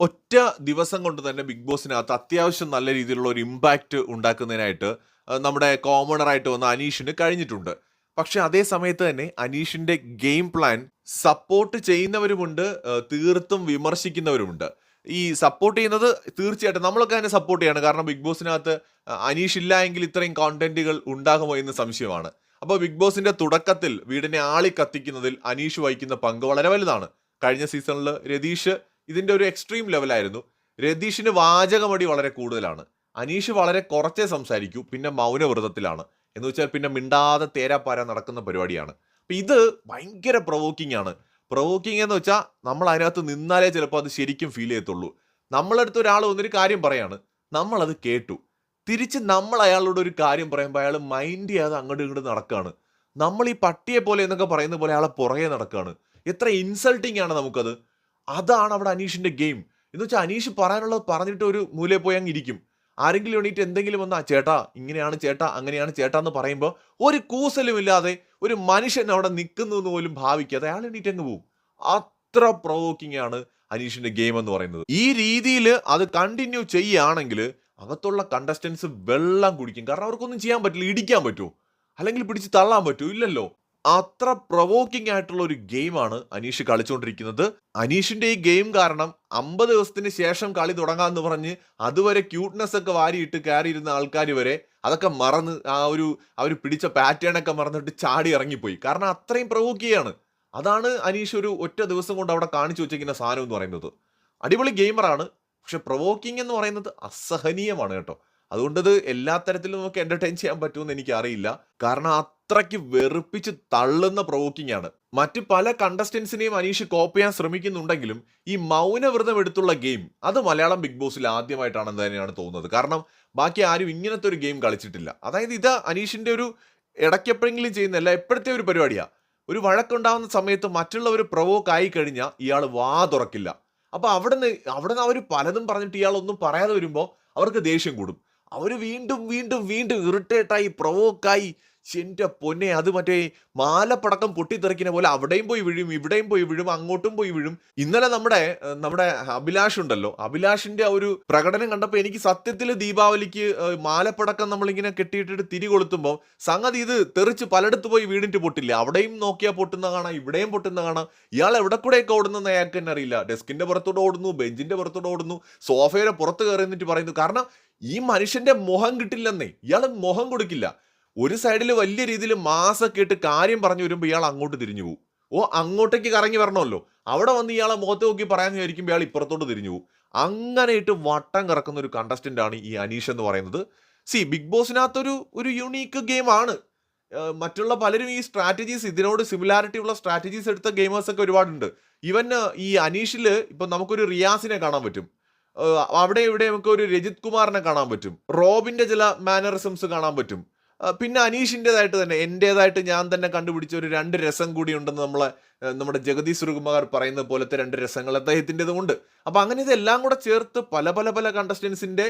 ഒറ്റ ദിവസം കൊണ്ട് തന്നെ ബിഗ് ബോസിനകത്ത് അത്യാവശ്യം നല്ല രീതിയിലുള്ള ഒരു ഇമ്പാക്റ്റ് ഉണ്ടാക്കുന്നതിനായിട്ട് നമ്മുടെ കോമണറായിട്ട് വന്ന അനീഷിന് കഴിഞ്ഞിട്ടുണ്ട്. പക്ഷെ അതേ സമയത്ത് തന്നെ അനീഷിന്റെ ഗെയിം പ്ലാൻ സപ്പോർട്ട് ചെയ്യുന്നവരുമുണ്ട് തീർത്തും വിമർശിക്കുന്നവരുമുണ്ട്. ഈ സപ്പോർട്ട് ചെയ്യുന്നത് തീർച്ചയായിട്ടും നമ്മളൊക്കെ അതിനെ സപ്പോർട്ട് ചെയ്യാണ്. കാരണം ബിഗ് ബോസിനകത്ത് അനീഷ് ഇല്ല എങ്കിൽ ഇത്രയും കോണ്ടന്റുകൾ ഉണ്ടാകുമോ എന്ന് സംശയമാണ്. അപ്പോൾ ബിഗ് ബോസിന്റെ തുടക്കത്തിൽ വീടിനെ ആളി കത്തിക്കുന്നതിൽ അനീഷ് വഹിക്കുന്ന പങ്ക് വളരെ വലുതാണ്. കഴിഞ്ഞ സീസണിൽ രതീഷ് ഇതിന്റെ ഒരു എക്സ്ട്രീം ലെവലായിരുന്നു രതീഷിന് വാചകമടി വളരെ കൂടുതലാണ്. അനീഷ് വളരെ കുറച്ചേ സംസാരിക്കൂ പിന്നെ മൗനവ്രതത്തിലാണ്. എന്ന് വെച്ചാൽ പിന്നെ മിണ്ടാതെ തേരാപ്പാര നടക്കുന്ന പരിപാടിയാണ്. അപ്പം ഇത് ഭയങ്കര പ്രൊവോക്കിംഗ് ആണ്. പ്രൊവോക്കിംഗ് എന്ന് വെച്ചാൽ നമ്മൾ അതിനകത്ത് നിന്നാലേ ചിലപ്പോൾ അത് ശരിക്കും ഫീൽ ചെയ്യത്തുള്ളൂ. നമ്മളടുത്ത് ഒരാൾ വന്നൊരു കാര്യം പറയാണ്. നമ്മളത് കേട്ടു. തിരിച്ച് നമ്മൾ അയാളോട് ഒരു കാര്യം പറയുമ്പോൾ അയാൾ മൈൻഡ് ചെയ്യാതെ അങ്ങോട്ടും ഇങ്ങോട്ട് നടക്കുകയാണ് നമ്മൾ ഈ പട്ടിയെ പോലെ എന്നൊക്കെ പറയുന്ന പോലെ അയാളെ പുറകെ നടക്കുകയാണ് എത്ര ഇൻസൾട്ടിങ് ആണ് നമുക്കത്. അതാണ് അവിടെ അനീഷിന്റെ ഗെയിം. എന്ന് വെച്ചാൽ അനീഷ് പറയാനുള്ളത് പറഞ്ഞിട്ട് ഒരു മൂലയിൽ പോയി അങ്ങ് ഇരിക്കും. ആരെങ്കിലും എണീറ്റ് എന്തെങ്കിലും വന്നാൽ ചേട്ടാ ഇങ്ങനെയാണ് ചേട്ടാ അങ്ങനെയാണ് ചേട്ടാ എന്ന് പറയുമ്പോൾ ഒരു കൂസലും ഇല്ലാതെ ഒരു മനുഷ്യൻ അവിടെ നിൽക്കുന്നു എന്ന് പോലും ഭാവിക്കാതെ അയാൾ എണീറ്റ് അങ്ങ് പോവും. അത്ര പ്രൊവോക്കിംഗ് ആണ് അനീഷിന്റെ ഗെയിം എന്ന് പറയുന്നത്. ഈ രീതിയിൽ അത് കണ്ടിന്യൂ ചെയ്യുകയാണെങ്കിൽ അകത്തുള്ള കണ്ടസ്റ്റൻസ് വെള്ളം കുടിക്കും. കാരണം അവർക്കൊന്നും ചെയ്യാൻ പറ്റില്ല. ഇടിക്കാൻ പറ്റുമോ? അല്ലെങ്കിൽ പിടിച്ച് തള്ളാൻ പറ്റുമോ? ഇല്ലല്ലോ. അത്ര പ്രൊവോക്കിംഗ് ആയിട്ടുള്ള ഒരു ഗെയിമാണ് അനീഷ് കളിച്ചുകൊണ്ടിരിക്കുന്നത് അനീഷിന്റെ ഈ ഗെയിം കാരണം അമ്പത് ദിവസത്തിന് ശേഷം കളി തുടങ്ങാന്ന് പറഞ്ഞ് അതുവരെ ക്യൂട്ട്നെസ് ഒക്കെ വാരിയിട്ട് കയറിയിരുന്ന ആൾക്കാർ വരെ അതൊക്കെ മറന്ന് ആ ഒരു അവർ പിടിച്ച പാറ്റേൺ ഒക്കെ മറന്നിട്ട് ചാടി ഇറങ്ങിപ്പോയി. കാരണം അത്രയും പ്രൊവോക്ക് ചെയ്യാണ് അതാണ് അനീഷ് ഒരു ഒറ്റ ദിവസം കൊണ്ട് അവിടെ കാണിച്ചു വെച്ചിരിക്കുന്ന സാധനം എന്ന് പറയുന്നത്. അടിപൊളി ഗെയിമറാണ് പക്ഷെ പ്രവോക്കിംഗ് എന്ന് പറയുന്നത് അസഹനീയമാണ് കേട്ടോ. അതുകൊണ്ട് ഇത് എല്ലാ തരത്തിലും നമുക്ക് എന്റർടൈൻ ചെയ്യാൻ പറ്റുമെന്ന് എനിക്ക് അറിയില്ല കാരണം അത്രയ്ക്ക് വെറുപ്പിച്ച് തള്ളുന്ന പ്രൊവോക്കിംഗ് ആണ്. മറ്റ് പല കണ്ടസ്റ്റൻസിനെയും അനീഷ് കോപ്പ് ചെയ്യാൻ ശ്രമിക്കുന്നുണ്ടെങ്കിലും ഈ മൗനവ്രതം എടുത്തുള്ള ഗെയിം അത് മലയാളം ബിഗ് ബോസിൽ ആദ്യമായിട്ടാണെന്ന് തന്നെയാണ് തോന്നുന്നത്. കാരണം ബാക്കി ആരും ഇങ്ങനത്തെ ഒരു ഗെയിം കളിച്ചിട്ടില്ല. അതായത് ഇത് അനീഷിന്റെ ഒരു ഇടയ്ക്കെപ്പോഴെങ്കിലും ചെയ്യുന്നല്ല എപ്പോഴത്തെ ഒരു പരിപാടിയാ? ഒരു വഴക്കുണ്ടാകുന്ന സമയത്ത് മറ്റുള്ളവർ പ്രൊവോക്ക് ആയി കഴിഞ്ഞാൽ ഇയാൾ വാ തുറക്കില്ല. അപ്പൊ അവിടുന്ന് അവിടുന്ന് അവർ പലതും പറഞ്ഞിട്ട് ഇയാൾ ഒന്നും പറയാതെ വരുമ്പോൾ അവർക്ക് ദേഷ്യം കൂടും. അവർ വീണ്ടും വീണ്ടും വീണ്ടും ഇറിറ്റേറ്റായി പ്രൊവോക്കായി എന്റെ പൊന്നെ അത് മറ്റേ മാലപ്പടക്കം പൊട്ടിത്തെറിക്കുന്ന പോലെ അവിടെയും പോയി വീഴും ഇവിടെയും പോയി വീഴും അങ്ങോട്ടും പോയി വീഴും. ഇന്നലെ നമ്മുടെ നമ്മുടെ അഭിലാഷ് ഉണ്ടല്ലോ. അഭിലാഷിന്റെ ആ ഒരു പ്രകടനം കണ്ടപ്പോൾ എനിക്ക് സത്യത്തിൽ ദീപാവലിക്ക് മാലപ്പടക്കം നമ്മളിങ്ങനെ കെട്ടിയിട്ടിട്ട് തിരി കൊളുത്തുമ്പോൾ സംഗതി ഇത് തെറിച്ച് പലയിടത്ത് പോയി വീണിട്ട് പൊട്ടില്ല? അവിടെയും നോക്കിയാൽ പൊട്ടുന്ന കാണാം ഇവിടെയും പൊട്ടുന്ന കാണാം. ഇയാൾ എവിടെ കൂടെയൊക്കെ ഓടുന്നെന്ന് അയാൾക്ക് തന്നെ അറിയില്ല. ഡെസ്കിന്റെ പുറത്തോട് ഓടുന്നു ബെഞ്ചിന്റെ പുറത്തോട് ഓടുന്നു സോഫയുടെ പുറത്ത് കയറി എന്നിട്ട് പറയുന്നു. കാരണം ഈ മനുഷ്യന്റെ മുഖം കിട്ടില്ലെന്നേ ഇയാൾ മുഖം കൊടുക്കില്ല. ഒരു സൈഡിൽ വലിയ രീതിയിൽ മാസൊക്കെ ഇട്ട് കാര്യം പറഞ്ഞു വരുമ്പോൾ ഇയാൾ അങ്ങോട്ട് തിരിഞ്ഞു പോകും ഓ അങ്ങോട്ടേക്ക് കറങ്ങി വരണമല്ലോ. അവിടെ വന്ന് ഇയാളെ മുഖത്ത് നോക്കി പറയാൻ വിചാരിക്കുമ്പോൾ ഇയാൾ ഇപ്പുറത്തോട്ട് തിരിഞ്ഞു പോകും അങ്ങനെ ഇട്ട് വട്ടം കറക്കുന്ന ഒരു കണ്ടസ്റ്റന്റ് ആണ് ഈ അനീഷ് എന്ന് പറയുന്നത്. സി ബിഗ് ബോസിനകത്തൊരു ഒരു യുണീക്ക് ഗെയിമാണ് മറ്റുള്ള പലരും ഈ സ്ട്രാറ്റജീസ് ഇതിനോട് സിമിലാരിറ്റി ഉള്ള സ്ട്രാറ്റജീസ് എടുത്ത ഗെയിമേഴ്സ് ഒക്കെ ഒരുപാടുണ്ട്. ഇവൻ ഈ അനീഷിൽ ഇപ്പൊ നമുക്കൊരു റിയാസിനെ കാണാൻ പറ്റും. അവിടെ ഇവിടെ നമുക്ക് ഒരു രജിത് കുമാറിനെ കാണാൻ പറ്റും. റോബിന്റെ ചില മാനറിസംസ് കാണാൻ പറ്റും. പിന്നെ അനീഷിന്റെതായിട്ട് തന്നെ എന്റെതായിട്ട് ഞാൻ തന്നെ കണ്ടുപിടിച്ച ഒരു രണ്ട് രസം കൂടി ഉണ്ടെന്ന് നമ്മളെ നമ്മുടെ ജഗതി സുരകുമാർ പറയുന്ന പോലത്തെ രണ്ട് രസങ്ങൾ അദ്ദേഹത്തിന്റെതും ഉണ്ട്. അപ്പം അങ്ങനെ ഇതെല്ലാം കൂടെ ചേർത്ത് പല പല പല കണ്ടസ്റ്റൻസിന്റെ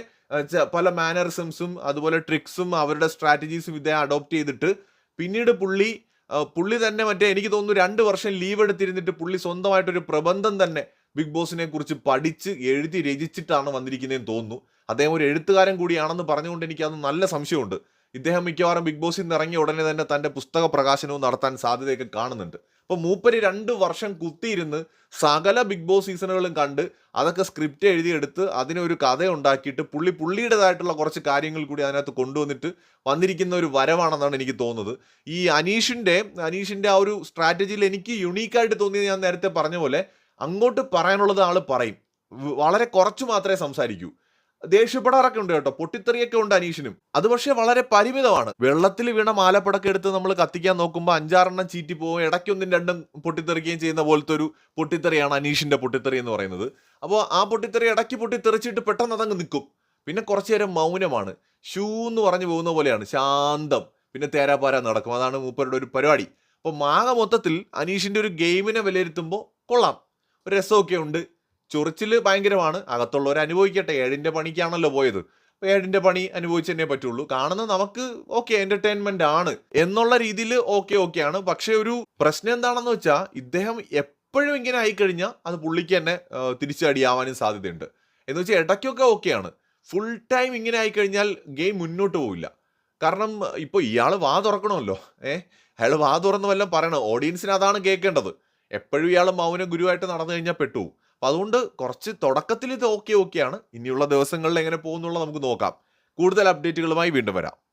പല മാനറിസംസും അതുപോലെ ട്രിക്സും അവരുടെ സ്ട്രാറ്റജീസും ഇതേ അഡോപ്റ്റ് ചെയ്തിട്ട് പിന്നീട് പുള്ളി പുള്ളി തന്നെ മറ്റേ എനിക്ക് തോന്നുന്നു രണ്ട് വർഷം ലീവ് എടുത്തിരുന്നിട്ട് പുള്ളി സ്വന്തമായിട്ടൊരു പ്രബന്ധം തന്നെ ബിഗ് ബോസിനെ കുറിച്ച് പഠിച്ച് എഴുതി രചിച്ചിട്ടാണ് വന്നിരിക്കുന്നതെന്ന് തോന്നുന്നു. അദ്ദേഹം ഒരു എഴുത്തുകാരൻ കൂടിയാണെന്ന് പറഞ്ഞുകൊണ്ട് എനിക്ക് അത് നല്ല സംശയമുണ്ട്. ഇദ്ദേഹം മിക്കവാറും ബിഗ് ബോസിൽ നിന്ന് ഇറങ്ങിയ ഉടനെ തന്നെ തന്റെ പുസ്തക പ്രകാശനവും നടത്താൻ സാധ്യതയൊക്കെ കാണുന്നുണ്ട്. അപ്പോൾ മൂപ്പര് രണ്ട് വർഷം കുത്തിയിരുന്ന് സകല ബിഗ് ബോസ് സീസണുകളും കണ്ട് അതൊക്കെ സ്ക്രിപ്റ്റ് എഴുതിയെടുത്ത് അതിനൊരു കഥ ഉണ്ടാക്കിയിട്ട് പുള്ളി പുള്ളിയുടേതായിട്ടുള്ള കുറച്ച് കാര്യങ്ങൾ കൂടി അതിനകത്ത് കൊണ്ടുവന്നിട്ട് വന്നിരിക്കുന്ന ഒരു വരവാണെന്നാണ് എനിക്ക് തോന്നുന്നത്. ഈ അനീഷിന്റെ അനീഷിന്റെ ആ ഒരു സ്ട്രാറ്റജിയിൽ എനിക്ക് യുണീക്കായിട്ട് തോന്നിയത് ഞാൻ നേരത്തെ പറഞ്ഞ പോലെ അങ്ങോട്ട് പറയാനുള്ളത് ആൾ പറയും. വളരെ കുറച്ച് മാത്രമേ സംസാരിക്കൂ. ദേഷ്യപ്പെടാറൊക്കെ ഉണ്ട് കേട്ടോ. പൊട്ടിത്തെറിയൊക്കെ ഉണ്ട് അനീഷിനും. അത് പക്ഷേ വളരെ പരിമിതമാണ്. വെള്ളത്തിൽ വീണ മാലപ്പടക്കം എടുത്ത് നമ്മൾ കത്തിക്കാൻ നോക്കുമ്പോൾ അഞ്ചാറെണ്ണം ചീറ്റി പോകും ഇടയ്ക്കൊന്നും രണ്ടും പൊട്ടിത്തെറിക്കുകയും ചെയ്യുന്ന പോലത്തെ ഒരു പൊട്ടിത്തെറിയാണ് അനീഷിന്റെ പൊട്ടിത്തെറി എന്ന് പറയുന്നത്. അപ്പോൾ ആ പൊട്ടിത്തെറി ഇടയ്ക്ക് പൊട്ടിത്തെറിച്ചിട്ട് പെട്ടെന്ന് അതങ്ങ് നിൽക്കും പിന്നെ കുറച്ചു നേരം മൗനമാണ്. ഷൂ എന്ന് പറഞ്ഞു പോകുന്ന പോലെയാണ്. ശാന്തം. പിന്നെ തേരാപാര നടക്കും. അതാണ് മൂപ്പരുടെ ഒരു പരിപാടി. അപ്പോൾ മാങ്ങ മൊത്തത്തിൽ അനീഷിന്റെ ഒരു ഗെയിമിനെ വിലയിരുത്തുമ്പോൾ കൊള്ളാം. ഒരു രസമൊക്കെ ഉണ്ട്. ചൊറിച്ചിൽ ഭയങ്കരമാണ്. അകത്തുള്ളവർ അനുഭവിക്കട്ടെ. ഏഴിന്റെ പണിക്കാണല്ലോ പോയത്. ഏഴിന്റെ പണി അനുഭവിച്ചു തന്നെ പറ്റുള്ളൂ. കാണുന്ന നമുക്ക് ഓക്കെ എന്റർടൈൻമെന്റ് ആണ് എന്നുള്ള രീതിയിൽ ഓക്കെ ഓക്കെ ആണ്. പക്ഷെ ഒരു പ്രശ്നം എന്താണെന്ന് വെച്ചാൽ ഇദ്ദേഹം എപ്പോഴും ഇങ്ങനെ ആയിക്കഴിഞ്ഞാൽ അത് പുള്ളിക്ക് തന്നെ തിരിച്ചടിയാവാനും സാധ്യതയുണ്ട്. എന്ന് വെച്ചാൽ ഇടയ്ക്കൊക്കെ ഓക്കെയാണ് ഫുൾ ടൈം ഇങ്ങനെ ആയിക്കഴിഞ്ഞാൽ ഗെയിം മുന്നോട്ട് പോവില്ല. കാരണം ഇപ്പോൾ ഇയാൾ വാ തുറക്കണമല്ലോ. ഏ? അയാൾ വാ തുറന്ന് വല്ലതും പറയണം. ഓഡിയൻസിന് അതാണ് കേൾക്കേണ്ടത്. എപ്പോഴും ഇയാൾ മൗന ഗുരുവായിട്ട് നടന്നു കഴിഞ്ഞാൽ പെട്ടു അപ്പം അതുകൊണ്ട് കുറച്ച് തുടക്കത്തിൽ ഇത് ഓക്കെ ഓക്കെയാണ് ഇനിയുള്ള ദിവസങ്ങളിൽ എങ്ങനെ പോകുന്നുള്ള നമുക്ക് നോക്കാം. കൂടുതൽ അപ്ഡേറ്റുകളുമായി വീണ്ടും വരാം.